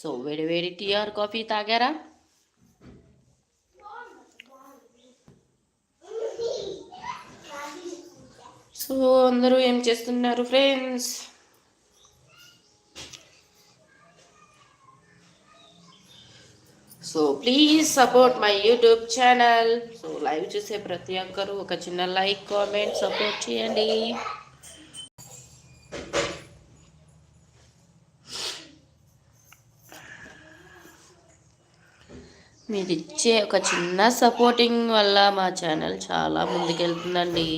So వేడి వేడి tea or coffee తాగారా? సో అందరూ ఏం చేస్తున్నారు friends? So please support my YouTube channel. So live చూసే ప్రతి ఒక్కరు ఒక చిన్న లైక్ కామెంట్ సపోర్ట్ చేయండి. మీరు ఇచ్చే ఒక చిన్న సపోర్టింగ్ వల్ల మా ఛానల్ చాలా ముందుకెళ్తుందండి.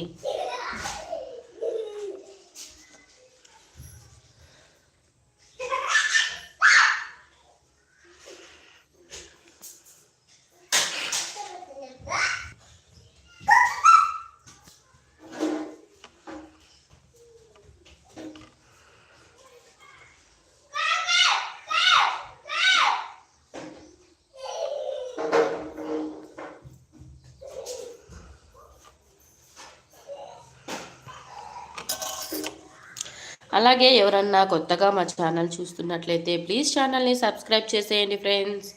అలాగే ఎవరన్నా కొత్తగా మా ఛానల్ చూస్తున్నట్లయితే ప్లీజ్ ఛానల్ని సబ్స్క్రైబ్ చేసేయండి ఫ్రెండ్స్.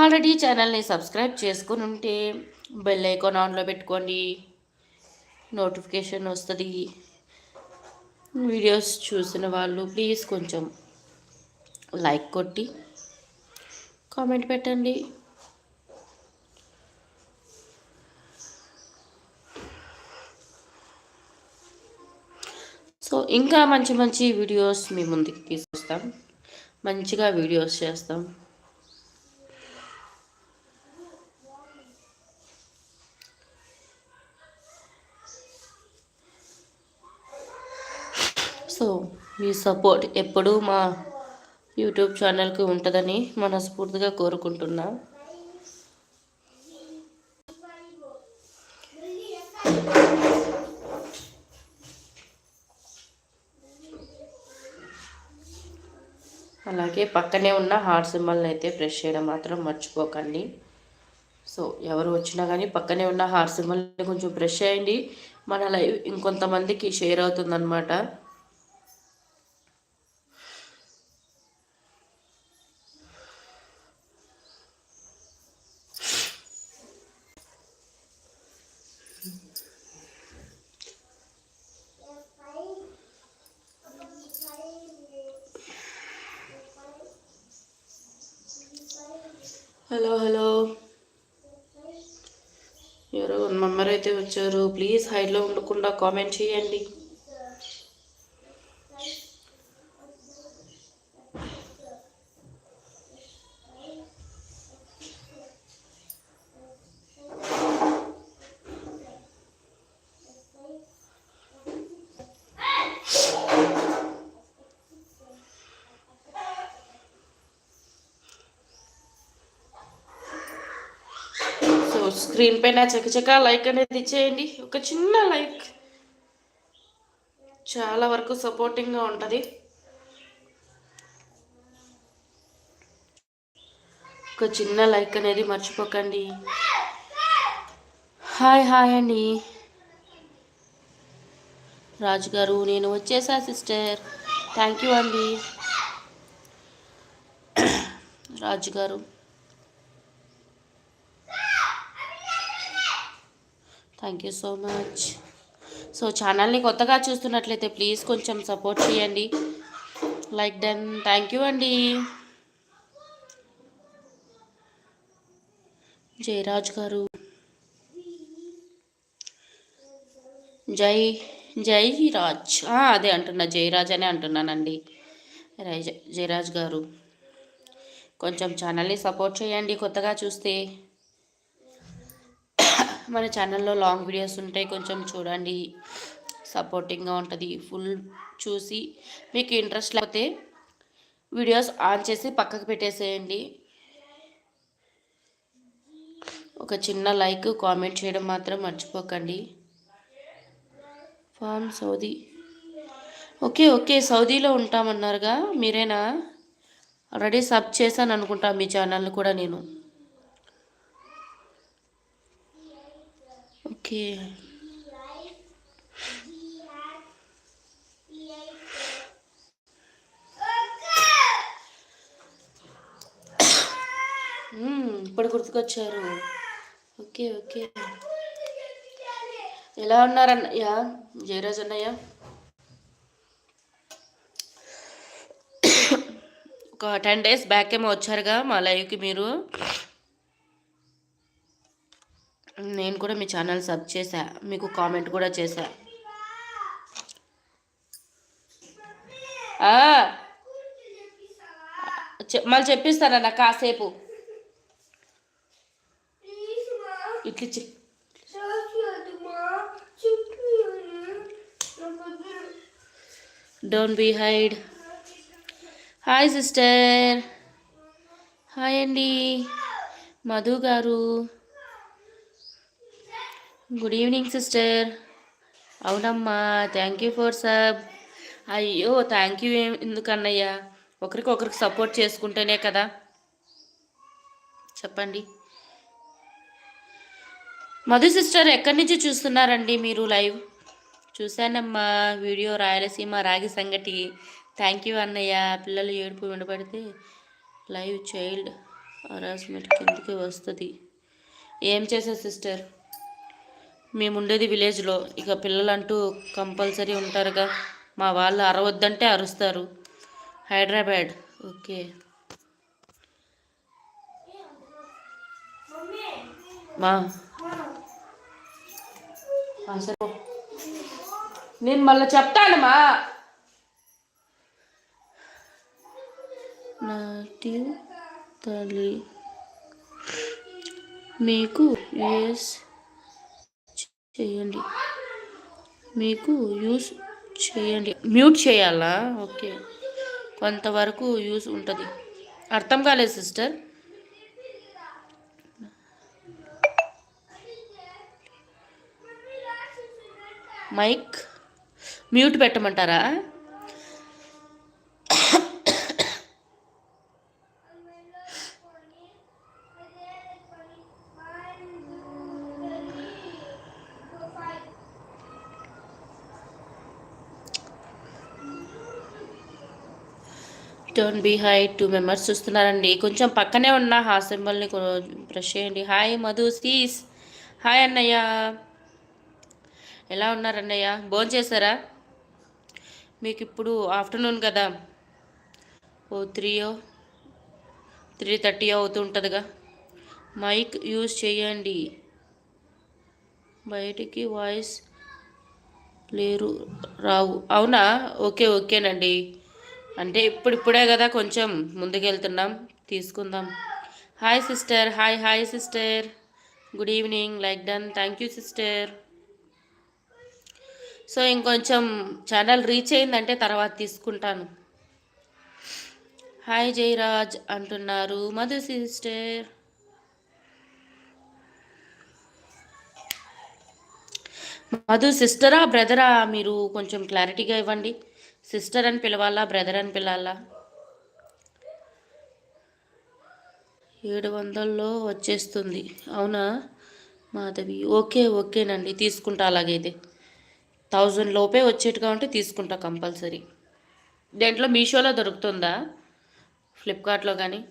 ఆల్రెడీ ఛానల్ని సబ్స్క్రైబ్ చేసుకుని ఉంటే బెల్ ఐకాన్ ఆన్లో పెట్టుకోండి. నోటిఫికేషన్ వస్తుంది. వీడియోస్ చూసిన వాళ్ళు ప్లీజ్ కొంచెం లైక్ కొట్టి కామెంట్ పెట్టండి. సో ఇంకా మంచి మంచి వీడియోస్ మీ ముందుకు తీసుకొస్తాం. మంచిగా వీడియోస్ చేస్తాం. సో మీ సపోర్ట్ ఎప్పుడూ మా యూట్యూబ్ ఛానల్కి ఉంటుందని మనస్ఫూర్తిగా కోరుకుంటున్నా. అలాగే పక్కనే ఉన్న హార్ట్ సింబల్ని అయితే ప్రెస్ చేయడం మాత్రం మర్చిపోకండి. సో ఎవరు వచ్చినా కానీ పక్కనే ఉన్న హార్ట్ సింబల్ని కొంచెం ప్రెస్ చేయండి. మన లైవ్ ఇంకొంతమందికి షేర్ అవుతుందన్నమాట హలో హలో ఎవరో మెంబర్ ప్లీజ్ హైడ్లో ఉండకుండా కామెంట్ చేయండి. స్క్రీన్ పైన చకచక లైక్ అనేది ఇచ్చేయండి. ఒక చిన్న లైక్ చాలా వరకు సపోర్టింగ్గా ఉంటుంది. ఒక చిన్న లైక్ అనేది మర్చిపోకండి. హాయ్ హాయ్ అండి. రాజు గారు నేను వచ్చేసా సిస్టర్. థ్యాంక్ యూ అండి. రాజు గారు thank you so much so ఛానల్ని కొత్తగా చూస్తున్నట్లయితే ప్లీజ్ కొంచెం సపోర్ట్ చేయండి. లైక్ డన్ థ్యాంక్ యూ అండి. జయరాజ్ గారు. జై జై రాజ్ అదే అంటున్నా జయరాజ్ అనే అంటున్నానండి. జయరాజ్ గారు. కొంచెం ఛానల్ని సపోర్ట్ చేయండి కొత్తగా చూస్తే. మన ఛానల్లో లాంగ్ వీడియోస్ ఉంటాయి కొంచెం చూడండి. సపోర్టింగ్గా ఉంటుంది ఫుల్ చూసి మీకు ఇంట్రెస్ట్ లేకపోతే వీడియోస్ ఆన్ చేసి పక్కకు పెట్టేసేయండి. ఒక చిన్న లైక్ కామెంట్ చేయడం మాత్రం మర్చిపోకండి. ఫామ్ సౌదీ ఓకే ఓకే సౌదీలో ఉంటామన్నారుగా మీరేనా? ఆల్రెడీ సబ్ చేశాను అనుకుంటా మీ ఛానల్ కూడా నేను. ఓకే hmm, ఇప్పుడు గుర్తుకొచ్చారు. ఓకే ఓకే ఎలా ఉన్నారన్నయ్య? జయరాజ్ అన్నయ్య? ఒక టెన్ డేస్ బ్యాక్ ఏమో వచ్చారుగా మా లైవ్కి మీరు. నేను కూడా మీ ఛానల్ సబ్ చేశా మీకు కామెంట్ కూడా చేశా. మళ్ళీ చెప్పిస్తానన్న కాసేపు. ఇట్లా ఇచ్చి don't be hide hi sister hi అండి మధు గారు. గుడ్ ఈవినింగ్ సిస్టర్ అవునమ్మా థ్యాంక్ యూ ఫర్ సబ్ అయ్యో థ్యాంక్ యూ ఎందుకన్నయ్యా? ఒకరికి ఒకరికి సపోర్ట్ చేసుకుంటేనే కదా. చెప్పండి. మధు సిస్టర్ ఎక్కడి నుంచి చూస్తున్నారండి మీరు లైవ్ చూశానమ్మా వీడియో రాయలసీమ రాగి సంగటి. థ్యాంక్ యూ అన్నయ్య. పిల్లలు ఏడుపు వినపడితే లైవ్ చైల్డ్ హరాస్మెంట్ కిందకి వస్తుంది. ఏం చేసా సిస్టర్ మేము ఉండేది విలేజ్లో. ఇక పిల్లలంటూ కంపల్సరీ ఉంటారుగా. మా వాళ్ళు అరవద్దంటే అరుస్తారు. హైదరాబాద్. ఓకే. మా సరే నేను మళ్ళీ చెప్తానమ్మా నాటి తల్లి. మీకు ఎస్ చేయండి. మీకు యూస్ చేయండి. మ్యూట్ చేయాలా? ఓకే. కొంతవరకు యూస్ ఉంటుంది. అర్థం కాలేదు sister. Mic mute పెట్టమంటారా? Turn B high two members చూస్తున్నారండి. కొంచెం పక్కనే ఉన్న హా సింబల్ని ప్రెస్ చేయండి. హాయ్ మధు సీస్ హాయ్ అన్నయ్య. ఎలా ఉన్నారన్నయ్య భోజనం చేశారా? మీకు ఇప్పుడు ఆఫ్టర్నూన్ కదా. ఓ త్రీయో త్రీ థర్టీ అవుతుంటుందిగా. మైక్ యూజ్ చేయండి. బయటికి వాయిస్ లేరు రావు. అవునా? ఓకే ఓకేనండి. అంటే ఇప్పుడిప్పుడే కదా కొంచెం ముందుకెళ్తున్నాం. తీసుకుందాం. Hi sister hi hi sister good evening like done thank you sister so ఇంకొంచెం ఛానల్ రీచ్ అయిందంటే తర్వాత తీసుకుంటాను. హాయ్ జయరాజ్ అంటున్నారు. మధు సిస్టర్ మధు సిస్టరా బ్రదరా మీరు కొంచెం క్లారిటీగా ఇవ్వండి. సిస్టర్ అని పిలవాలా బ్రదర్ అని పిలవాలా? ఏడు వందల్లో వచ్చేస్తుంది. అవునా మాధవి? ఓకే ఓకేనండి. తీసుకుంటా అలాగైతే. థౌజండ్ లోపే వచ్చేట్టుగా ఉంటే తీసుకుంటా కంపల్సరీ. దేంట్లో? మీషోలో దొరుకుతుందా? ఫ్లిప్కార్ట్లో కానీ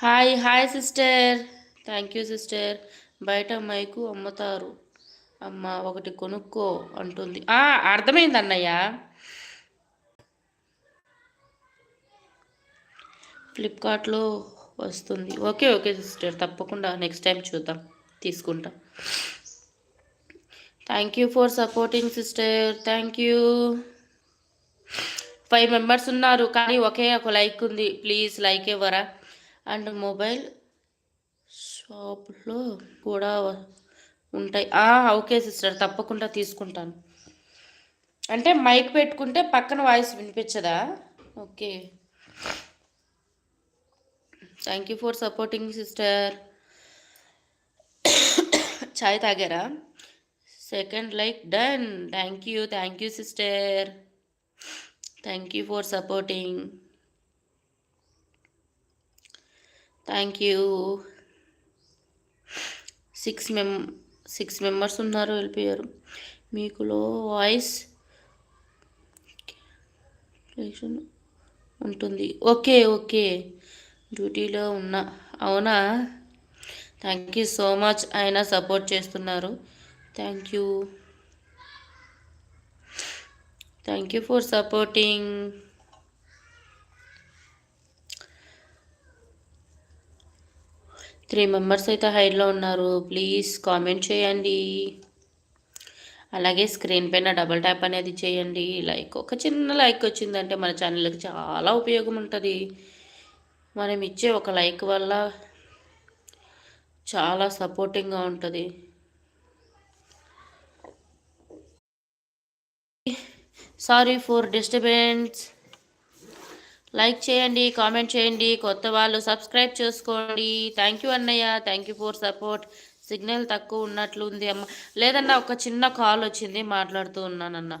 hi hi sister. Thank you sister. బయట మైకు అమ్ముతారు. అమ్మ ఒకటి కొనుక్కో అంటుంది. ఆ, అర్థమైంది అన్నయ్య. ఫ్లిప్కార్ట్లో వస్తుంది. ఓకే ఓకే సిస్టర్ తప్పకుండా నెక్స్ట్ టైం చూద్దాం. తీసుకుంటాం. Thank you for supporting sister thank you five members ఉన్నారు కానీ ఒకే ఒక లైక్ ఉంది. ప్లీజ్ లైక్ ఇవ్వరా అండ్ మొబైల్ షాప్లో కూడా ఉంటాయి. ఓకే సిస్టర్ తప్పకుండా తీసుకుంటాను. అంటే మైక్ పెట్టుకుంటే పక్కన voice వినిపించదా? Okay. Thank you for supporting sister చాయ్ తాగారా? Second like done thank you thank you sister thank you for supporting thank you six mem six members ఉన్నారు వెళ్ళిపోయారు. మీకు లో వాయిస్ ఉంటుంది. Okay okay. డ్యూటీలో ఉన్నా అవునా? Thank you so much. ఆయన support చేస్తున్నారు. Thank you. Thank you for supporting. Three members అయితే హైడ్లో ఉన్నారు. ప్లీజ్ కామెంట్ చేయండి. అలాగే స్క్రీన్ పైన డబల్ ట్యాప్ అనేది చేయండి. లైక్ ఒక చిన్న లైక్ వచ్చిందంటే మన ఛానల్కి చాలా ఉపయోగం ఉంటుంది. మనం ఇచ్చే ఒక లైక్ వల్ల చాలా సపోర్టింగ్గా ఉంటుంది. Sorry for disturbance. లైక్ చేయండి కామెంట్ చేయండి కొత్త వాళ్ళు సబ్స్క్రైబ్ చేసుకోండి. థ్యాంక్ యూ అన్నయ్య thank you for support signal తక్కువ ఉన్నట్లుంది అమ్మ. లేదన్నా ఒక చిన్న కాల్ వచ్చింది మాట్లాడుతూ ఉన్నానన్న.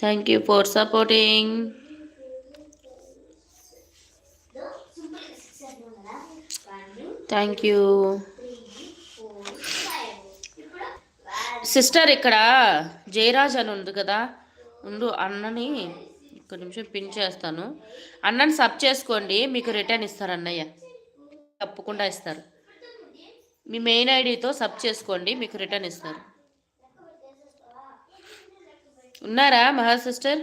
Thank you for supporting thank you sister ఇక్కడ జయరాజ్ అని ఉంది కదా. ముందు అన్నని ఒక నిమిషం పిన్ చేస్తాను. అన్నని సబ్ చేసుకోండి మీకు రిటర్న్ ఇస్తారు అన్నయ్య. తప్పకుండా ఇస్తారు. మీ మెయిన్ ఐడితో సబ్ చేసుకోండి మీకు రిటర్న్ ఇస్తారు. ఉన్నారా Maha sister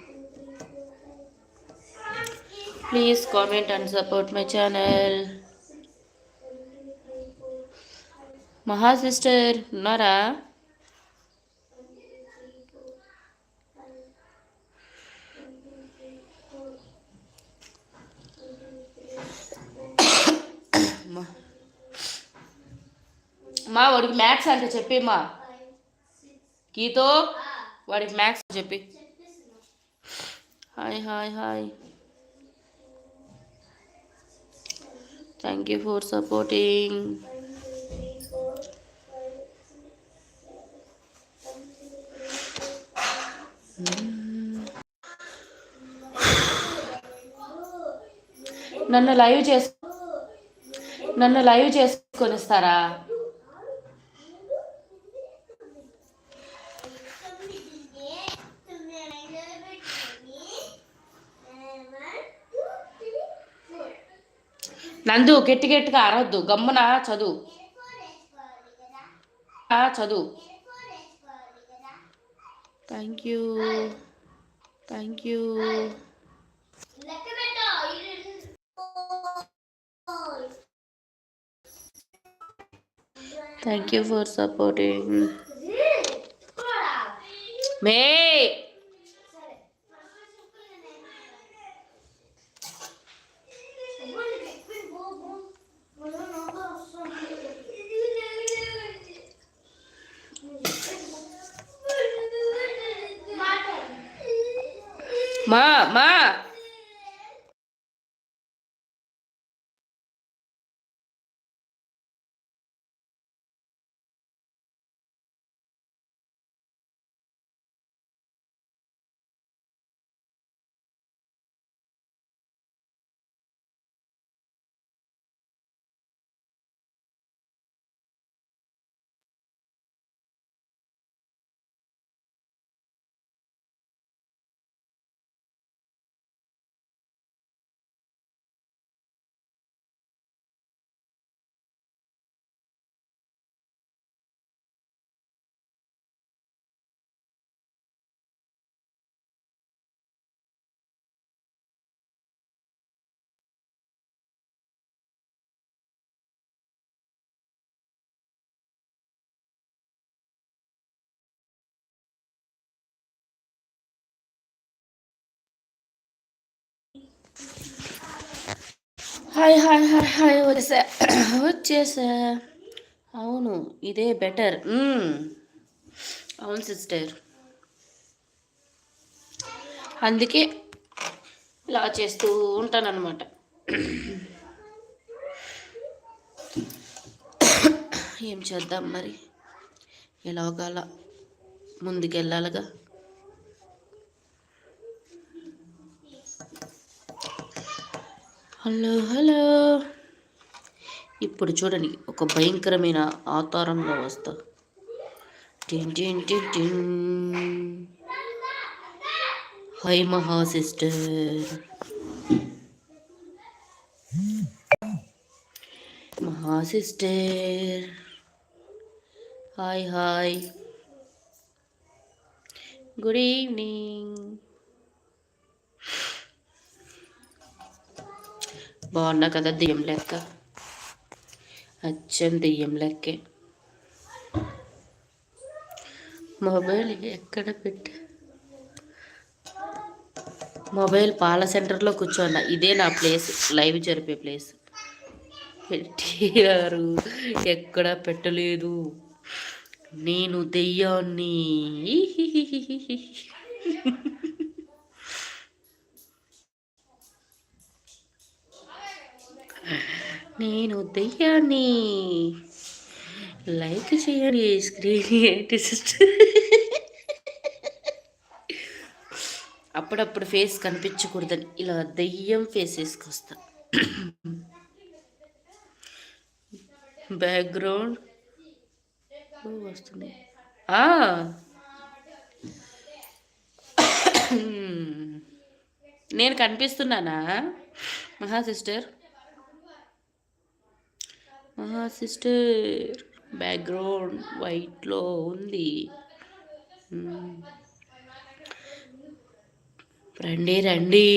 Please comment and support my channel. Maha sister ఉన్నారా? మా వాడికి మ్యాథ్స్ అంటే చెప్పి మా. గీతో వాడికి మ్యాథ్స్ చెప్పి. Hi hi hi thank you for supporting నన్ను లైవ్ చేసు నన్ను లైవ్ చేసుకొనిస్తారా ఇస్తారా నందు గట్టి గట్టిగా అరవద్దు. గమ్మున చదువు. చదువు. Thank you. Thank you. Thank you for supporting. మే మా హాయ్ హాయ్ హాయ్ హాయ్ వచ్చేసా వచ్చేసా. అవును ఇదే బెటర్ అవును సిస్టర్ అందుకే ఇలా చేస్తూ ఉంటానన్నమాట. ఏం చేద్దాం మరి? ఎలాగాల ముందుకెళ్ళాలిగా. Hello hello. ఇప్పుడు చూడండి ఒక భయంకరమైన ఆతారంలో వస్తా. టిన్ టిన్ టిన్ టిన్. Hi Maha sister. Maha sister. Hi hi. Good evening. బాగున్నా కదా దెయ్యం లెక్క? అచ్చం దెయ్యం లెక్కే. మొబైల్ ఎక్కడ పెట్టా? మొబైల్ పాల సెంటర్లో కూర్చోన్న. ఇదే నా ప్లేస్. లైవ్ జరిపే ప్లేస్. పెట్టారు ఎక్కడ పెట్టలేదు. నేను దెయ్యాన్ని. నేను దయ్యాన్ని. లైక్ చేయండి స్క్రీన్ ఏంటి సిస్టర్? అప్పుడప్పుడు ఫేస్ కనిపించకూడదని ఇలా దెయ్యం ఫేస్ వేసుకొస్తా. బ్యాక్గ్రౌండ్. వస్తుంది. నేను కనిపిస్తున్నానా? మహా సిస్టర్. మహా సిస్టర్ బ్యాక్గ్రౌండ్ వైట్లో ఉంది. రండి రండి.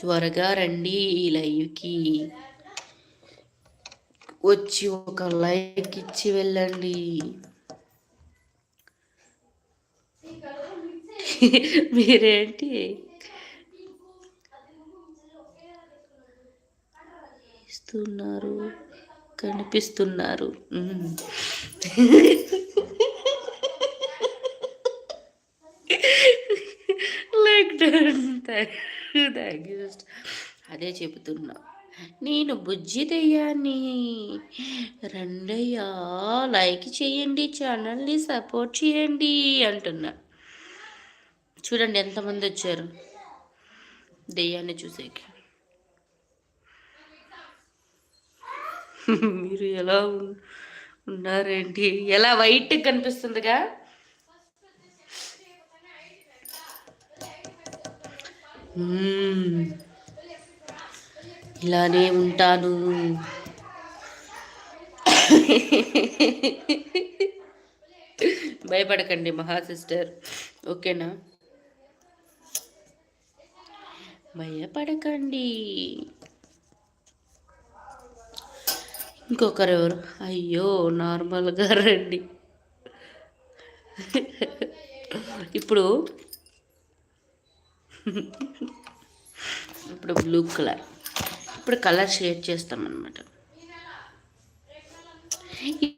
త్వరగా రండి లైవ్కి. వచ్చి ఒక లైక్ ఇచ్చి వెళ్ళండి. మీరేంటి? ఇస్తున్నారు కనిపిస్తున్నారు. లైక్ అదే చెబుతున్నా. నేను బుజ్జి దయ్యాన్ని రెండయ్యా లైక్ చేయండి ఛానల్ని సపోర్ట్ చేయండి అంటున్నా. చూడండి ఎంతమంది వచ్చారు దెయ్యాన్ని చూసేకి. మీరు ఎలా ఉన్నారేంటి? ఎలా వైట్ కనిపిస్తుందిగా? ఇలానే ఉంటాను. భయపడకండి మహా సిస్టర్. ఓకేనా? భయపడకండి. ఇంకొకరు ఎవరు అయ్యో నార్మల్గా రండి. ఇప్పుడు ఇప్పుడు బ్లూ కలర్. ఇప్పుడు కలర్ షేడ్ చేస్తామన్నమాట.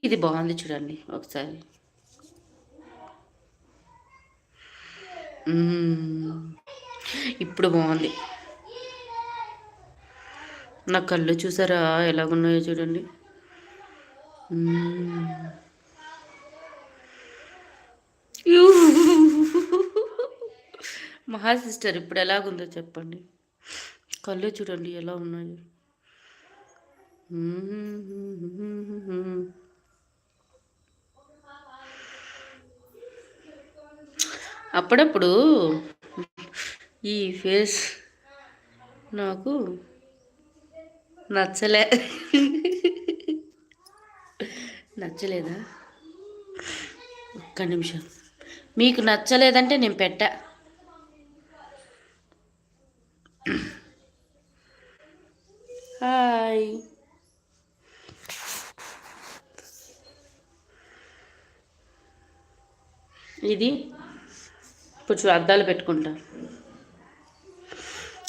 ఇది బాగుంది చూడండి ఒకసారి. ఇప్పుడు బాగుంది. నా కళ్ళు చూసారా ఎలాగున్నాయో చూడండి. మహా సిస్టర్ ఇప్పుడు ఎలాగుందో చెప్పండి. కళ్ళు చూడండి ఎలా ఉన్నాయి. అప్పుడప్పుడు ఈ ఫేస్ నాకు నచ్చలే. నచ్చలేదా? ఒక్క నిమిషం. మీకు నచ్చలేదంటే నేను పెట్టా. హాయ్. ఇది ఇప్పుడు అద్దాలు పెట్టుకుంటా.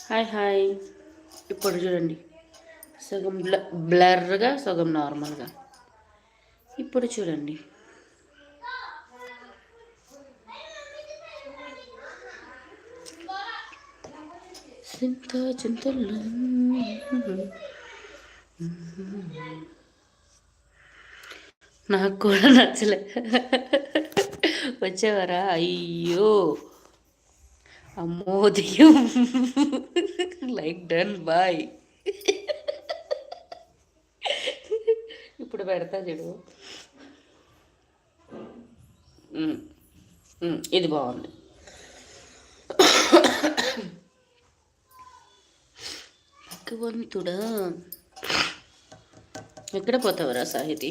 Hi hi. ఇప్పుడు చూడండి. సగం బ్ల బ్లర్గా సగం నార్మల్గా ఇప్పుడు చూడండి. చింత చింతలు. నాకు కూడా నచ్చలే. వచ్చేవారా? అయ్యో. అమ్మో దెయ్యం లైక్ డన్ బాయ్. ఇప్పుడు పెడతా చూడు. ఇది బాగుంది. భగవంతుడా ఎక్కడ పోతావరా Sahithi?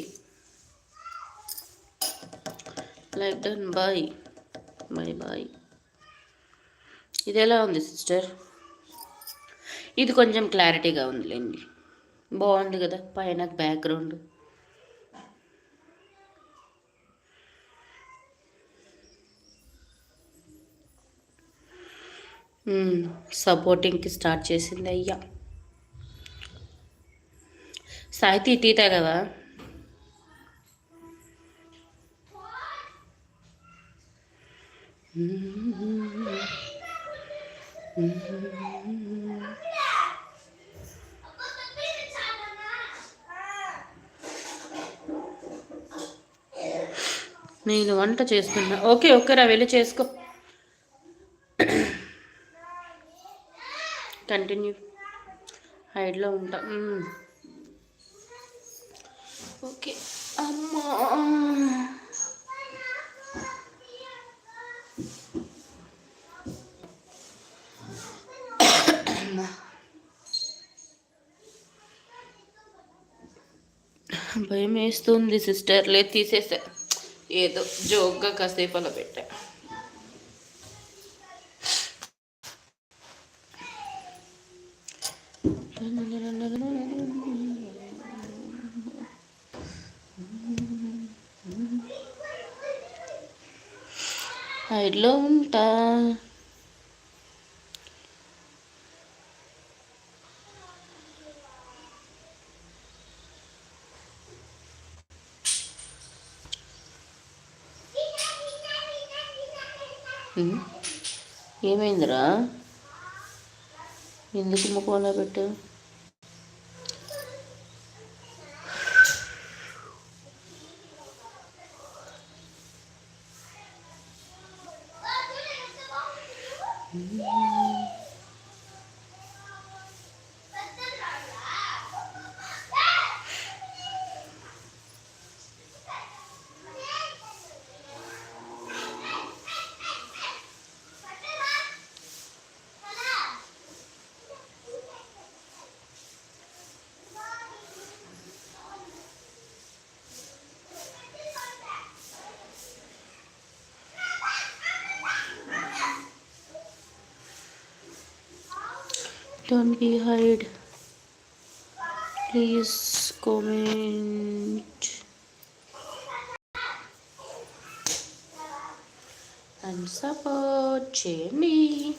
Like done bye. Bye bye. ఇది ఎలా ఉంది సిస్టర్? ఇది కొంచెం క్లారిటీగా ఉందిలేండి. బాగుంది కదా పైన బ్యాక్గ్రౌండ్. సపోర్టింగ్కి స్టార్ట్ చేసింది అయ్యా. సాహితీ తీట కదా నేను వంట చేస్తున్నా. ఓకే ఓకే రా వెళ్ళి చేసుకో. కంటిన్యూ. హైడ్లో ఉంటా. ఓకే. అమ్మా. భయం వేస్తుంది సిస్టర్లే తీసేసా. ఏదో జోక్గా కాసేపు అలా పెట్టా. హైడ్లో ఉంటా. ఏమైందిరా? ఎందుకు ముఖంలో పెట్టావు? don't be hide please comment and support Jenny.